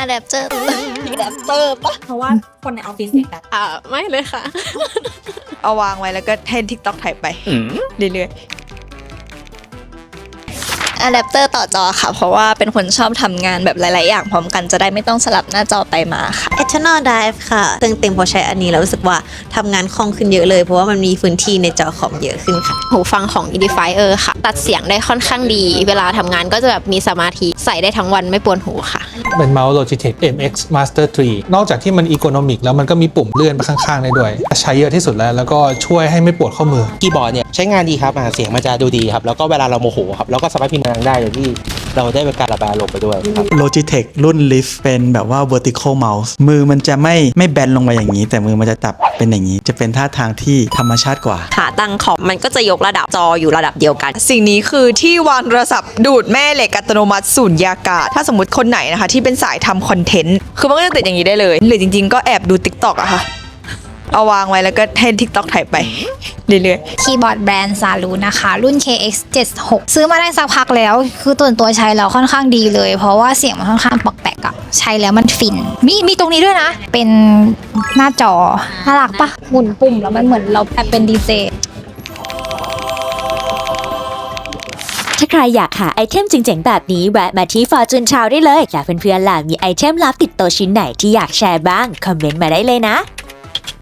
อะแดปเตอร์อะแดปเตอร์ปะเพราะว่าคนในออฟฟิศเสียงดังอ่าไม่เลยค่ะ เอาวางไว้แล้วก็ให้ทิกตอกถ่ายไปเรื่อยๆ อะแดปเตอร์ต่อจอค่ะ เพราะว่าเป็นคนชอบทำงานแบบหลาย ๆ อย่างพร้อมกันจะได้ไม่ต้องสลับหน้าจอไปมาค่ะ Eternal Drive ค่ะเติมเต็มพอใช้อันนี้แล้วรู้สึกว่าทำงานคล่องขึ้นเยอะเลย เพราะว่ามันมีพื้นที่ในจอคอมเยอะขึ้นค่ะ หูฟังของ Edifier ค่ะ ตัดเสียงได้ค่อนข้างดี เวลาทำงานก็จะแบบมีสมาธิใส่ได้ทั้งวันไม่ปวดหูค่ะ เป็นเมาส์ Logitech MX Master 3 นอกจากที่มันอีโคโนมิกแล้วมันก็มีปุ่มเลื่อนไปข้างๆได้ด้วย ใช้เยอะที่สุดแล้ว แล้วก็ช่วยให้ไม่ปวดข้อมือ คีย์บอร์ดเนี่ยใช้งานดีครับอ่าเสียงมันจะดูดีครับ แล้วก็เวลาเราโมโหครับเราก็สามารถพิมพ์งานได้โดยที่เราได้เป็นการระบายอารมณ์ไปด้วยครับ Logitech รุ่น Lift เป็นแบบว่า vertical mouse มือมันจะไม่ไม่แบนลงมาอย่างนี้ แต่มือมันจะจับเป็นอย่างนี้ จะเป็นท่าทางที่ธรรมชาติกว่า ขาตั้งคอมมันก็จะยกระดับจออยู่ระดับเดียวกัน สิ่งนี้คือที่วางโทรศัพท์ดูดแม่เหล็กอัตโนมัติสูญญากาศ ถ้าสมมติคนไหนนะคะ ที่เป็นสายทำคอนเทนต์ คือมันก็จะติดอย่างนี้ได้เลย หรือจริงๆก็แอบดู t ิ k t o k อะค่ะ เอาวางไว้แล้วก็ให้ t ิ k t o k ถ่ายไปเรื่อยๆคีย์บอร์ดแบรนด์ซาลูนะคะ รุ่น KX 76ซื้อมาได้สักพักแล้ว คือตัวตัวใช้แล้วค่อนข้างดีเลย เพราะว่าเสียงมันค่อนข้างปอกแปกอะใช้แล้วมันฟิน มีมีตรงนี้ด้วยนะ เป็นหน้าจอน่ารักปะหมุนปุ่มแล้วมันเหมือนเราแบบเป็นดีเจ ถ้าใครอยากหาไอเทมเจ๋งๆแบบนี้แวะมาที่ Fortune Town ได้เลยและเพื่อนๆล่ะมีไอเทมลับติดตัวชิ้นไหนที่อยากแชร์บ้าง คอมเมนต์มาได้เลยนะ